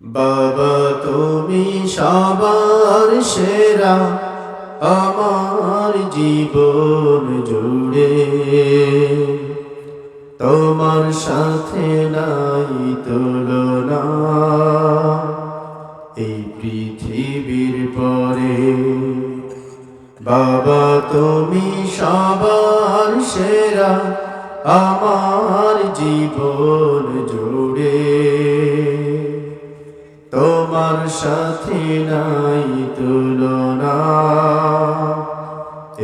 বাবা, তুমি সবার সেরা, আমার জীবন জুড়ে। তোমার সাথে নাই তুলনা, এই পৃথিবীর পরে। বাবা, তুমি সবার সেরা, আমার জীবন জুড়ে। তোমার সাথে নাই তুলনা।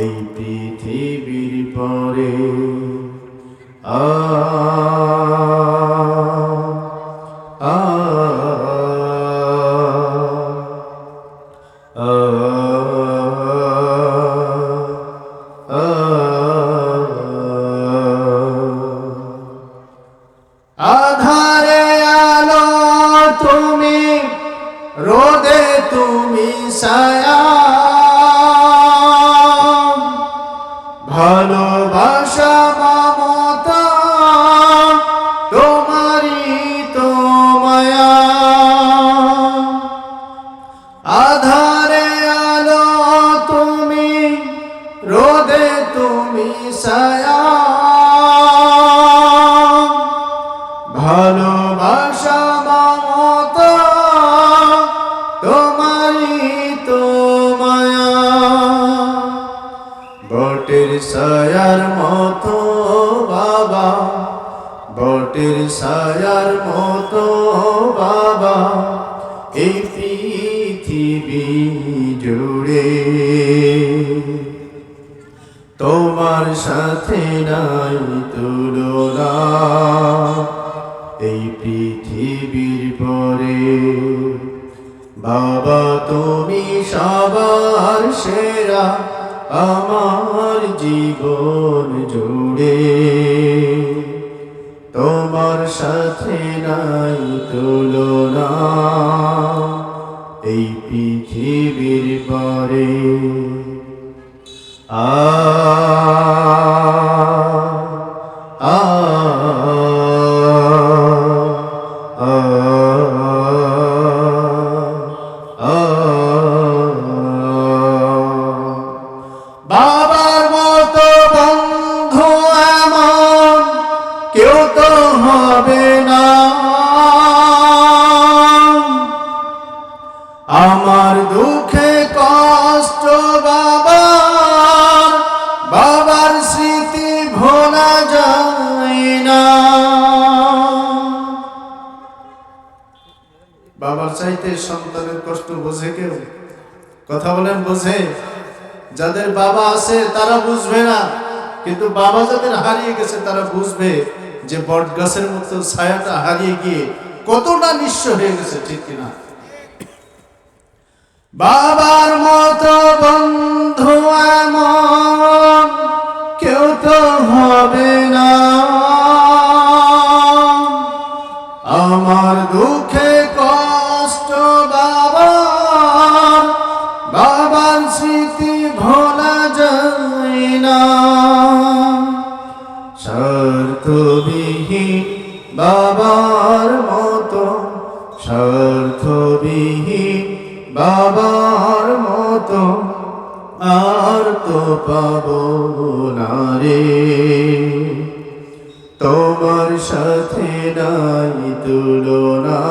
এই পৃথিবীর পরে আ আ তুমি ছায়া সায়ার মতো বাবা, বটের সায়ার মতো বাবা, এই পৃথিবী জুড়ে। তোমার সাথে নাই তুলনা, এই পৃথিবীর পরে। বাবা, তুমি সবার সেরা আমার জীবন জুড়ে। তোমার সাথে নাই তুলনা। এই পৃথিবীর পরে। আ বাবার চাইতে সন্তানের কষ্ট বোঝে কেউ কথা বলেন বোঝে? যাদের বাবা আছে, তারা বুঝবে না। কিন্তু বাবা যাদের হারিয়ে গেছে, তারা বুঝবে যে বট গাছের মতো ছায়াটা হারিয়ে গিয়ে কতটা নিঃস্ব হয়ে গেছে, ঠিক কিনা? বাবার মতো বাবার মতো স্বার্থবিহীন, বাবার মতো আর তো পাব না রে। তোমার সাথে নাই তুলনা,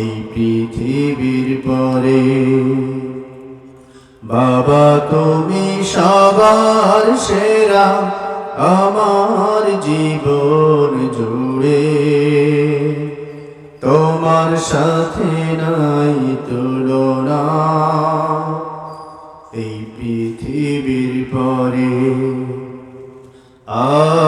এই পৃথিবীর পরে। বাবা, তুমি সবার সেরা আমার জীবন জুড়ে। তোমার সাথে নাই তুলনা। এই পৃথিবীর পরে আ